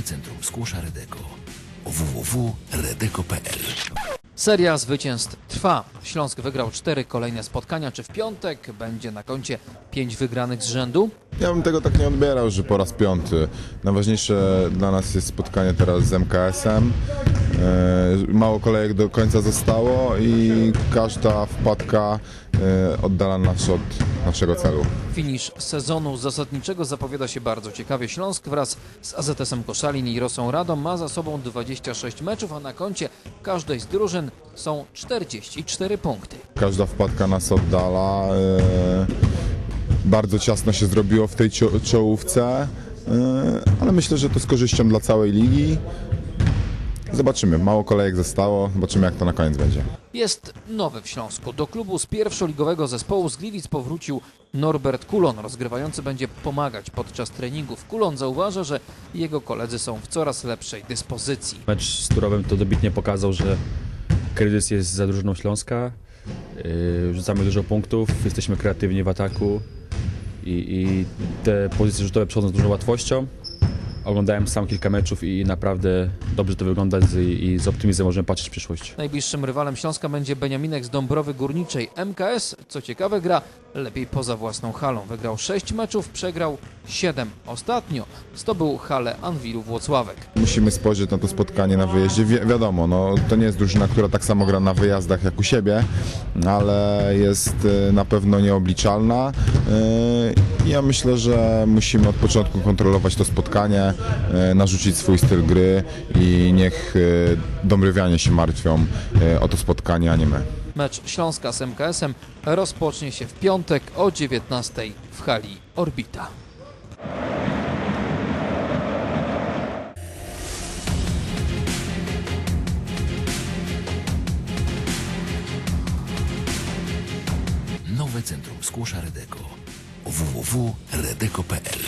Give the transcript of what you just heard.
Nowe Centrum Skłosza Redeko www.redeko.pl Seria zwycięstw trwa. Śląsk wygrał cztery kolejne spotkania. Czy w piątek będzie na koncie pięć wygranych z rzędu? Ja bym tego tak nie odbierał, że po raz piąty. Najważniejsze dla nas jest spotkanie teraz z MKS-em. E, Mało kolejek do końca zostało i każda wpadka oddala nas od naszego celu. Finisz sezonu zasadniczego zapowiada się bardzo ciekawie. Śląsk wraz z AZS-em Koszalin i Rosą Radom ma za sobą 26 meczów, a na koncie każdej z drużyn są 44 punkty. Każda wpadka nas oddala. e, Bardzo ciasno się zrobiło w tej czołówce, e, ale myślę, że to z korzyścią dla całej ligi. Zobaczymy, mało kolejek zostało, zobaczymy jak to na koniec będzie. Jest nowy w Śląsku. Do klubu z pierwszoligowego zespołu z Gliwic powrócił Norbert Kulon. Rozgrywający będzie pomagać podczas treningów. Kulon zauważa, że jego koledzy są w coraz lepszej dyspozycji. Mecz z Turowem to dobitnie pokazał, że kryzys jest za drużyną Śląska. Yy, Rzucamy dużo punktów, jesteśmy kreatywni w ataku i, i te pozycje rzutowe przychodzą z dużą łatwością. Oglądałem sam kilka meczów i naprawdę dobrze to wygląda z- i z optymizmem możemy patrzeć w przyszłość. Najbliższym rywalem Śląska będzie Beniaminek z Dąbrowy Górniczej. MKS, co ciekawe, gra lepiej poza własną halą. Wygrał 6 meczów, przegrał 7. Ostatnio zdobył halę Anwilu Włocławek. Musimy spojrzeć na to spotkanie na wyjeździe. Wi wiadomo, no, to nie jest drużyna, która tak samo gra na wyjazdach jak u siebie, ale jest e, na pewno nieobliczalna. E, Ja myślę, że musimy od początku kontrolować to spotkanie, e, narzucić swój styl gry i niech e, Dąbrowianie się martwią e, o to spotkanie, a nie my. Mecz Śląska z MKS-em rozpocznie się w piątek o 19 w hali Orbita. Nowe Centrum Skłosza Redeko www.redeko.pl